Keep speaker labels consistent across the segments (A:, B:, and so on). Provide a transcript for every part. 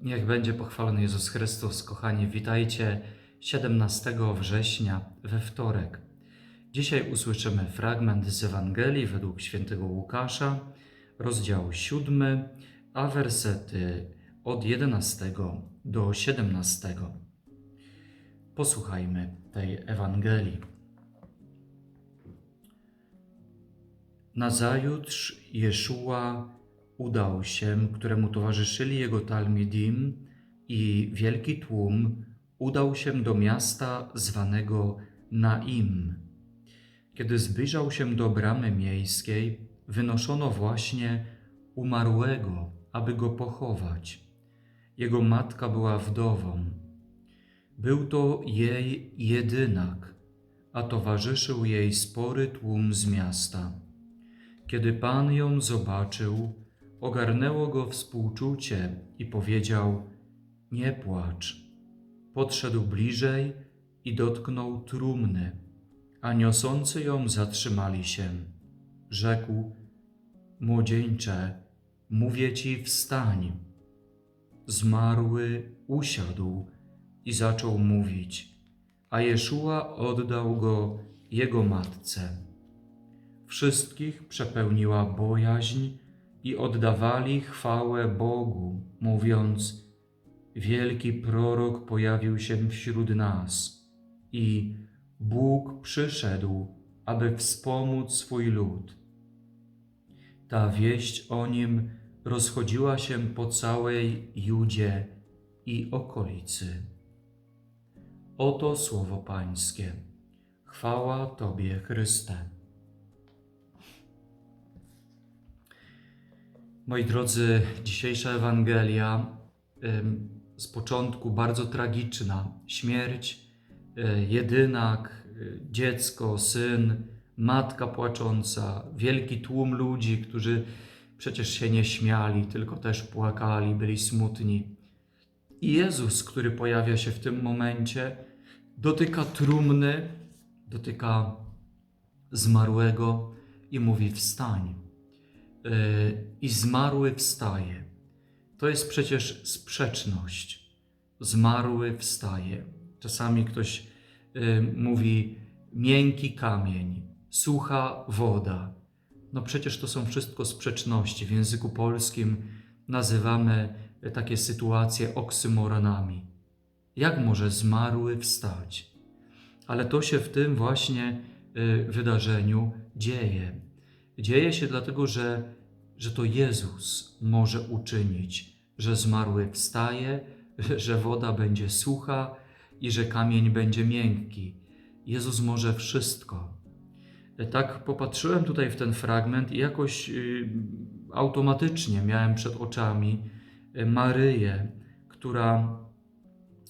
A: Niech będzie pochwalony Jezus Chrystus, kochani. Witajcie 17 września we wtorek. Dzisiaj usłyszymy fragment z Ewangelii według świętego Łukasza, rozdział 7, a wersety od 11 do 17. Posłuchajmy tej Ewangelii. Nazajutrz Jeszua udał się, któremu towarzyszyli jego talmidim i wielki tłum, udał się do miasta zwanego Naim. Kiedy zbliżał się do bramy miejskiej, wynoszono właśnie umarłego, aby go pochować. Jego matka była wdową. Był to jej jedynak, a towarzyszył jej spory tłum z miasta. Kiedy Pan ją zobaczył, ogarnęło go współczucie i powiedział: Nie płacz. Podszedł bliżej i dotknął trumny, a niosący ją zatrzymali się. Rzekł: Młodzieńcze, mówię ci, wstań. Zmarły usiadł i zaczął mówić, a Jeszua oddał go jego matce. Wszystkich przepełniła bojaźń i oddawali chwałę Bogu, mówiąc: Wielki prorok pojawił się wśród nas i Bóg przyszedł, aby wspomóc swój lud. Ta wieść o nim rozchodziła się po całej Judzie i okolicy. Oto słowo Pańskie. Chwała Tobie, Chryste. Moi drodzy, dzisiejsza Ewangelia z początku bardzo tragiczna. Śmierć, y, jedynak, y, dziecko, syn, matka płacząca, wielki tłum ludzi, którzy przecież się nie śmiali, tylko też płakali, byli smutni. I Jezus, który pojawia się w tym momencie, dotyka trumny, dotyka zmarłego i mówi: Wstań. Yy, I zmarły wstaje. To jest przecież sprzeczność. Zmarły wstaje. Czasami ktoś yy, mówi miękki kamień, sucha woda. No przecież to są wszystko sprzeczności. W języku polskim nazywamy takie sytuacje oksymoronami. Jak może zmarły wstać? Ale to się w tym właśnie wydarzeniu dzieje. Dzieje się dlatego, że, że to Jezus może uczynić, że zmarły wstaje, że woda będzie sucha i że kamień będzie miękki. Jezus może wszystko. Tak popatrzyłem tutaj w ten fragment i jakoś y, automatycznie miałem przed oczami Maryję, która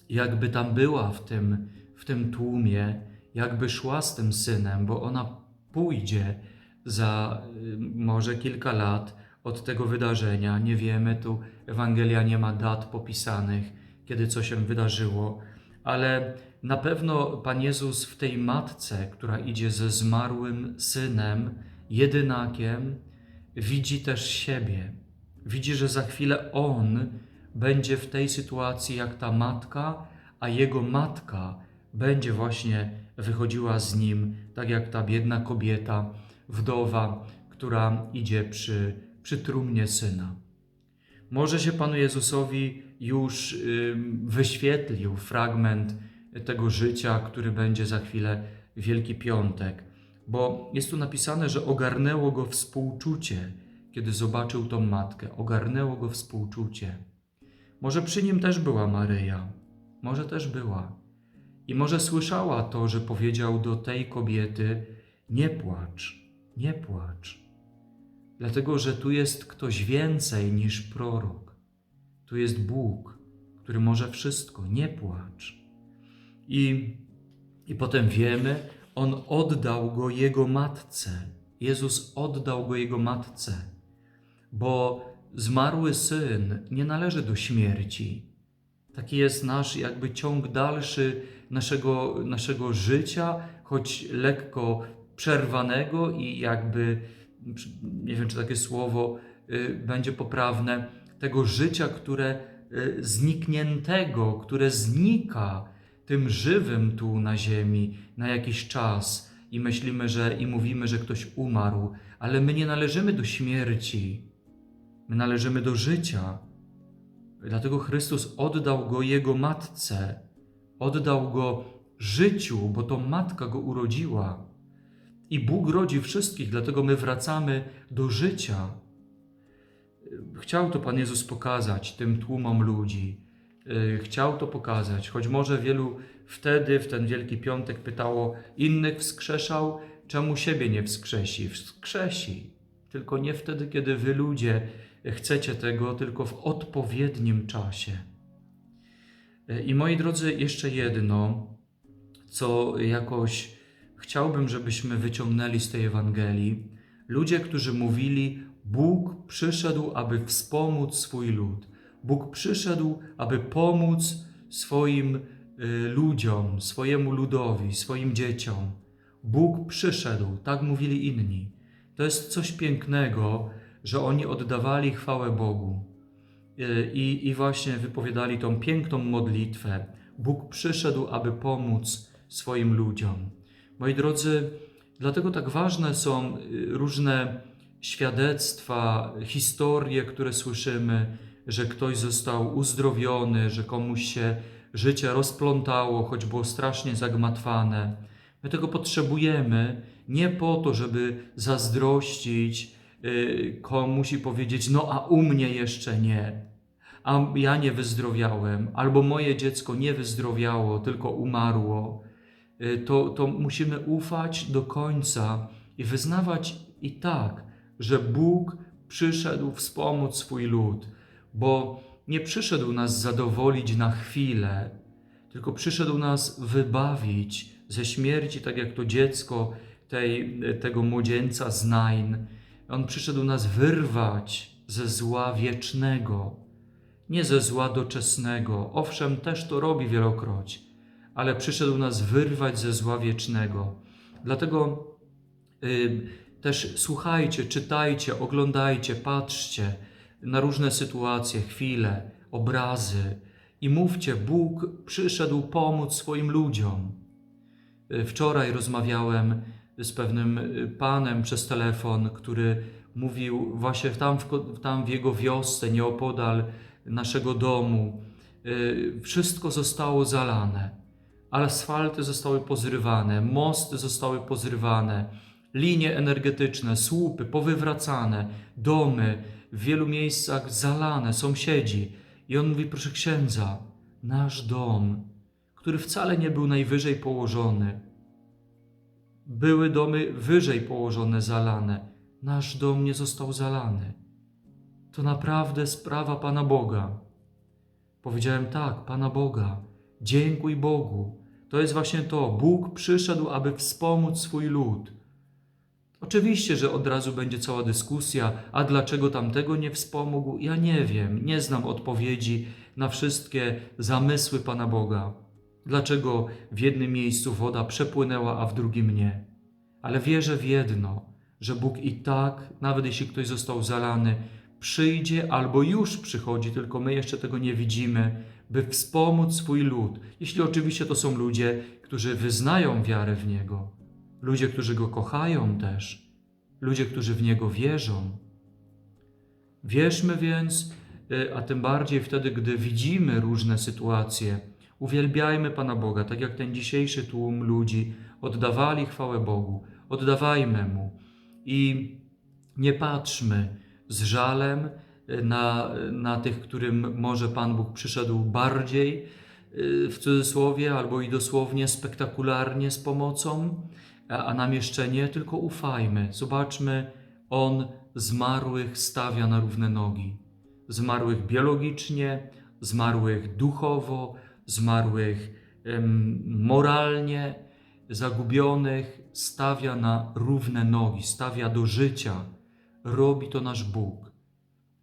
A: jakby tam była w tym, w tym tłumie, jakby szła z tym synem, bo ona pójdzie za y, może kilka lat od tego wydarzenia. Nie wiemy, tu Ewangelia nie ma dat popisanych, kiedy co się wydarzyło, ale na pewno Pan Jezus w tej matce, która idzie ze zmarłym synem, jedynakiem, widzi też siebie. Widzi, że za chwilę on będzie w tej sytuacji jak ta matka, a jego matka będzie właśnie wychodziła z nim, tak jak ta biedna kobieta, wdowa, która idzie przy, przy trumnie syna. Może się Panu Jezusowi już wyświetlił fragment tego życia, który będzie za chwilę Wielki Piątek, bo jest tu napisane, że ogarnęło go współczucie, kiedy zobaczył tą matkę. Ogarnęło go współczucie. Może przy nim też była Maryja, może też była. I może słyszała to, że powiedział do tej kobiety: Nie płacz, nie płacz. Dlatego, że tu jest ktoś więcej niż prorok. Tu jest Bóg, który może wszystko. Nie płacz. I, i potem wiemy, on oddał go jego matce. Jezus oddał go jego matce, bo zmarły syn nie należy do śmierci. Taki jest nasz jakby ciąg dalszy naszego, naszego życia, choć lekko przerwanego i jakby, nie wiem czy takie słowo y, będzie poprawne, tego życia, które y, znikniętego, które znika tym żywym tu na ziemi na jakiś czas i myślimy, że i mówimy, że ktoś umarł, ale my nie należymy do śmierci. My należymy do życia. Dlatego Chrystus oddał go jego matce. Oddał go życiu, bo to matka go urodziła. I Bóg rodzi wszystkich, dlatego my wracamy do życia. Chciał to Pan Jezus pokazać tym tłumom ludzi. Chciał to pokazać, choć może wielu wtedy, w ten Wielki Piątek, pytało: Innych wskrzeszał, czemu siebie nie wskrzesi? Wskrzesi, tylko nie wtedy, kiedy wy ludzie chcecie tego, tylko w odpowiednim czasie. I moi drodzy, jeszcze jedno, co jakoś chciałbym, żebyśmy wyciągnęli z tej Ewangelii. Ludzie, którzy mówili, Bóg przyszedł, aby wspomóc swój lud. Bóg przyszedł, aby pomóc swoim y, ludziom, swojemu ludowi, swoim dzieciom. Bóg przyszedł, tak mówili inni. To jest coś pięknego, że oni oddawali chwałę Bogu Y, i, i właśnie wypowiadali tą piękną modlitwę. Bóg przyszedł, aby pomóc swoim ludziom. Moi drodzy, dlatego tak ważne są y, różne świadectwa, historie, które słyszymy, że ktoś został uzdrowiony, że komuś się życie rozplątało, choć było strasznie zagmatwane. My tego potrzebujemy nie po to, żeby zazdrościć y, komuś i powiedzieć: No, a u mnie jeszcze nie, a ja nie wyzdrowiałem, albo moje dziecko nie wyzdrowiało, tylko umarło. Y, To, to musimy ufać do końca i wyznawać i tak, że Bóg przyszedł wspomóc swój lud, bo nie przyszedł nas zadowolić na chwilę, tylko przyszedł nas wybawić ze śmierci, tak jak to dziecko tej, tego młodzieńca z Nain. On przyszedł nas wyrwać ze zła wiecznego, nie ze zła doczesnego. Owszem, też to robi wielokroć, ale przyszedł nas wyrwać ze zła wiecznego. Dlatego y, też słuchajcie, czytajcie, oglądajcie, patrzcie na różne sytuacje, chwile, obrazy i mówcie: Bóg przyszedł pomóc swoim ludziom. Y, Wczoraj rozmawiałem z pewnym y, panem przez telefon, który mówił właśnie tam w, tam w jego wiosce, nieopodal naszego domu, y, wszystko zostało zalane. Asfalty zostały pozrywane, mosty zostały pozrywane, linie energetyczne, słupy powywracane, domy w wielu miejscach zalane, sąsiedzi. I on mówi, proszę księdza, nasz dom, który wcale nie był najwyżej położony, były domy wyżej położone, zalane. Nasz dom nie został zalany. To naprawdę sprawa Pana Boga. Powiedziałem tak, Pana Boga, dziękuj Bogu. To jest właśnie to. Bóg przyszedł, aby wspomóc swój lud. Oczywiście, że od razu będzie cała dyskusja, a dlaczego tamtego nie wspomógł? Ja nie wiem, nie znam odpowiedzi na wszystkie zamysły Pana Boga. Dlaczego w jednym miejscu woda przepłynęła, a w drugim nie? Ale wierzę w jedno, że Bóg i tak, nawet jeśli ktoś został zalany, przyjdzie albo już przychodzi, tylko my jeszcze tego nie widzimy, by wspomóc swój lud. Jeśli oczywiście to są ludzie, którzy wyznają wiarę w Niego, ludzie, którzy Go kochają też, ludzie, którzy w Niego wierzą. Wierzmy więc, y, a tym bardziej wtedy, gdy widzimy różne sytuacje, uwielbiajmy Pana Boga, tak jak ten dzisiejszy tłum ludzi oddawali chwałę Bogu. Oddawajmy Mu i nie patrzmy z żalem na, na tych, którym może Pan Bóg przyszedł bardziej, y, w cudzysłowie, albo i dosłownie spektakularnie z pomocą, a, nam jeszcze nie, tylko ufajmy. Zobaczmy, On zmarłych stawia na równe nogi. Zmarłych biologicznie, zmarłych duchowo, zmarłych moralnie, zagubionych stawia na równe nogi, stawia do życia. Robi to nasz Bóg.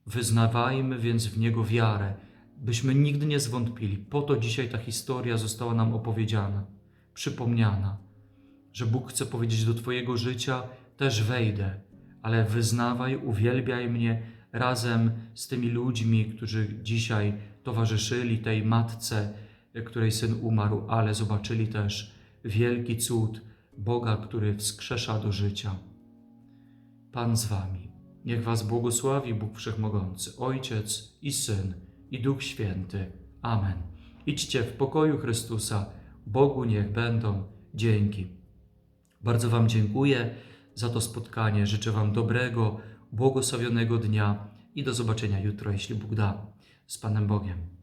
A: Wyznawajmy więc w Niego wiarę, byśmy nigdy nie zwątpili. Po to dzisiaj ta historia została nam opowiedziana, przypomniana, że Bóg chce powiedzieć do Twojego życia: też wejdę, ale wyznawaj, uwielbiaj mnie razem z tymi ludźmi, którzy dzisiaj towarzyszyli tej matce, której syn umarł, ale zobaczyli też wielki cud Boga, który wskrzesza do życia. Pan z wami. Niech was błogosławi Bóg Wszechmogący, Ojciec i Syn i Duch Święty. Amen. Idźcie w pokoju Chrystusa. Bogu niech będą dzięki. Bardzo Wam dziękuję za to spotkanie. Życzę Wam dobrego, błogosławionego dnia i do zobaczenia jutro, jeśli Bóg da. Z Panem Bogiem.